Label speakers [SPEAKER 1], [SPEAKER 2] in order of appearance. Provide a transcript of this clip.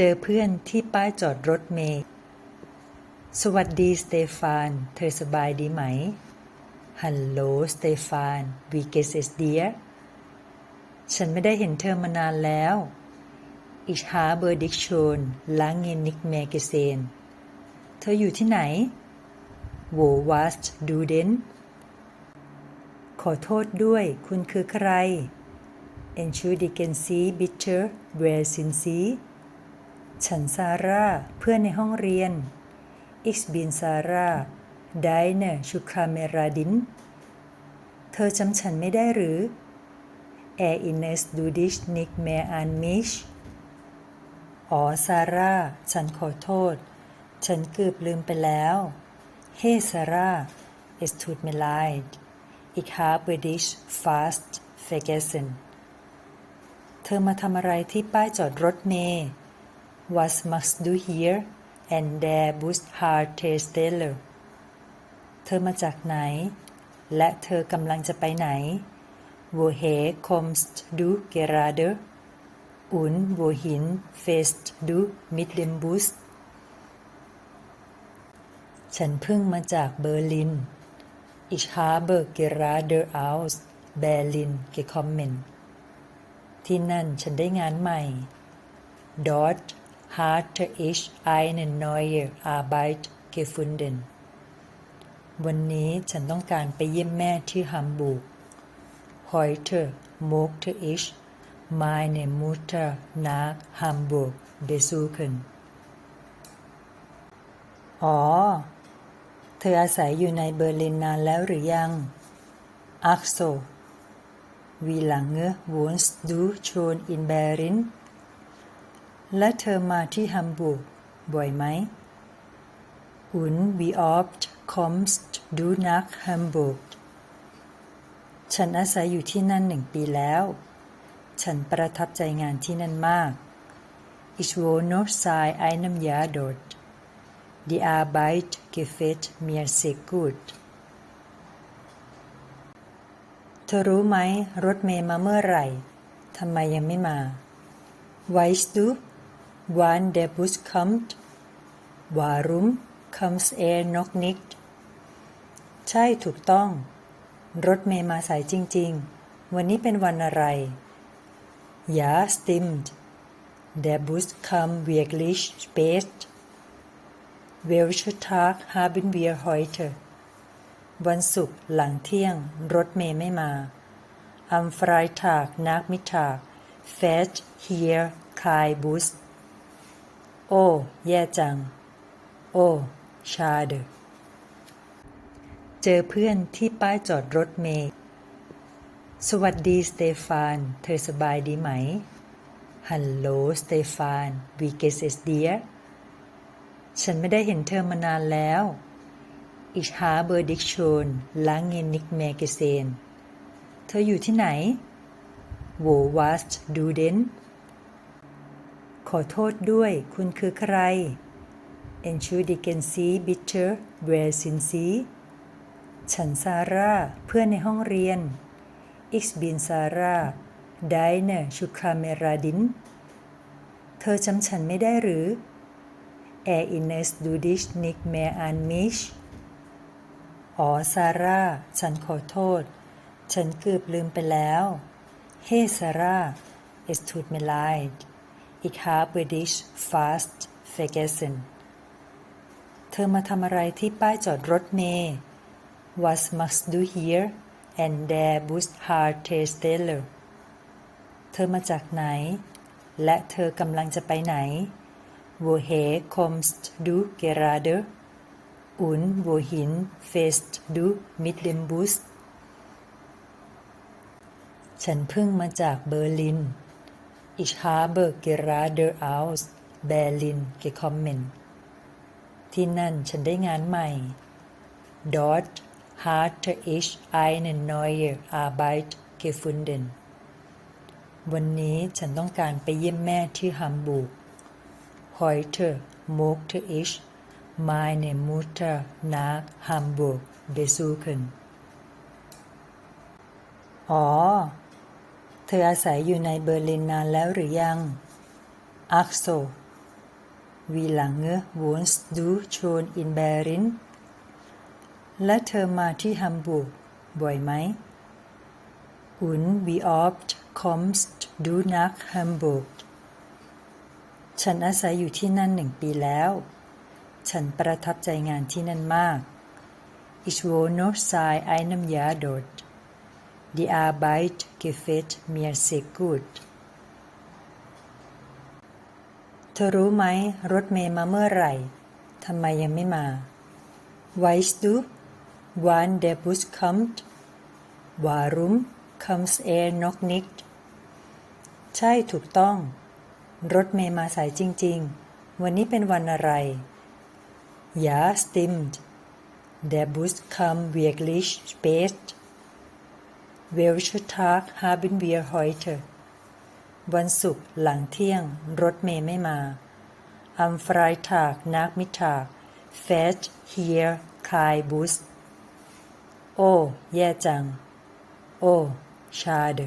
[SPEAKER 1] เจอเพื่อนที่ป้ายจอดรถเมล์สวัสดีสเตฟาน เธอสบายดีไหม ฮัลโหลสเตฟานวีเกสเอสเดียฉันไม่ได้เห็นเธอมานานแล้ว Ich habe dich schon lange nicht mehr gesehen เธออยู่ที่ไหน Wo warst du denn ขอโทษด้วยคุณคือใคร Entschuldigen Sie bitte wer s i n s i ฉันซาร่า เพื่อนในห้องเรียน Ich bin Sarah deine Schulkameradin เธอจำฉันไม่ได้หรือ Erinnerst du dich nicht mehr an mich อ๋อซาร่า ฉันขอโทษ ฉันเกือบลืมไปแล้วเฮ้ซาร่า es tut mir leid ich habe dich fast vergessen เธอมาทำอะไรที่ป้ายจอดรถเมล์ Was machst du hier and der Bushaltestelle เธอมาจากไหน และเธอกำลังจะไปไหน Woher kommst du gerade und wohin fährst du mit dem Bus ฉันเพิ่งมาจากเบอร์ลิน Ich habe gerade aus Berlin gekommen ที่นั่นฉันได้งานใหม่ Dort hatte ich eine neue Arbeit gefunden วันนี้ฉันต้องการไปเยี่ยมแม่ที่ฮัมบูร์ก Heute möchte ich meine Mutter nach Hamburg besuchen อ๋อ เธออาศัยอยู่ในเบอร์ลินนานแล้วหรือยัง Ach so Wie lange wohnst du schon in Berlin และเธอมาที่ฮัมบูร์กบ่อยไหม Und wie oft kommst du nach Hamburg ฉันอาศัยอยู่ที่นั่นหนึ่งปีแล้ว ฉันประทับใจงานที่นั่นมาก Ich wohne seit einem Jahr dort Die Arbeit gefällt mir sehr gut เธอรู้ไหมรถเมย์มาเมื่อไหร่ทำไมยังไม่มา Weißt du wann der Bus kommt Warum kommt er noch nicht ใช่ถูกต้อง รถเมย์มาสายจริง ๆ วันนี้เป็นวันอะไร Ja stimmt Der Bus kam wirklich spät Welchen Tag haben wir heute วันศุกร์หลังเที่ยง รถเมย์ไม่มา Am Freitag Nachmittag fährt hier kein Bus โอ้ แย่จัง โอ้ ชาเดเจอเพื่อนที่ป้ายจอดรถเมล์สวัสดีสเตฟาน เธอสบายดีไหม ฮัลโหลสเตฟานวีเกสเดียฉันไม่ได้เห็นเธอมานานแล้ว Ich habe dich schon lange nicht mehr gesehen เธออยู่ที่ไหน Wo warst du denn ขอโทษด้วย คุณคือใคร Entschuldigen Sie bitte wer sind Sie ฉันซาร่า เพื่อนในห้องเรียน Ich bin Sarah deine Schulkameradin เธอจำฉันไม่ได้หรือ Erinnerst du dich nicht mehr an mich อ๋อซาร่า ฉันขอโทษ ฉันเกือบลืมไปแล้ว เฮ้ซาร่า es tut mir leid ich habe dich fast vergessen เธอมาทำอะไรที่ป้ายจอดรถเมล์ Was machst du hier and der Bushaltestelle เธอมาจากไหน และเธอกำลังจะไปไหน Woher kommst du gerade und wohin fährst du mit dem Bus ฉันเพิ่งมาจากเบอร์ลิน Ich habe gerade aus Berlin gekommen ที่นั่นฉันได้งานใหม่ Dort hatte ich eine neue Arbeit gefunden วันนี้ฉันต้องการไปเยี่ยมแม่ที่ฮัมบูร์ก Heute möchte ich meine Mutter nach Hamburg besuchen อ๋อ เธออาศัยอยู่ในเบอร์ลินนานแล้วหรือยังอักโซวีหลังเงือวูนส์ดูชวนอินเบรินและเธอมาที่ฮัมบูร์กบ่อยไหมอุนวีออฟคอมส์ดูนักฮัมบูร์กฉันอาศัยอยู่ที่นั่นหนึ่งปีแล้ว ฉันประทับใจงานที่นั่นมาก Ich wohne seit einem Jahr dort Die Arbeit gefällt mir sehr gut. เธอรู้ไหมรถเมย์มาเมื่อไหร่ทำไมยังไม่มา Weißt du, wann der Bus kommt? Warum kommt er noch nicht? ใช่ถูกต้อง รถเมย์มาสายจริง ๆ วันนี้เป็นวันอะไร Ja, stimmt. Der Bus kam wirklich spät. Welcher Tag haben wir heute? วันศุกร์หลังเที่ยง รถเมย์ไม่มา Am Freitag Nachmittag fährt hier kein Bus โอ้ แย่จัง โอ้ schade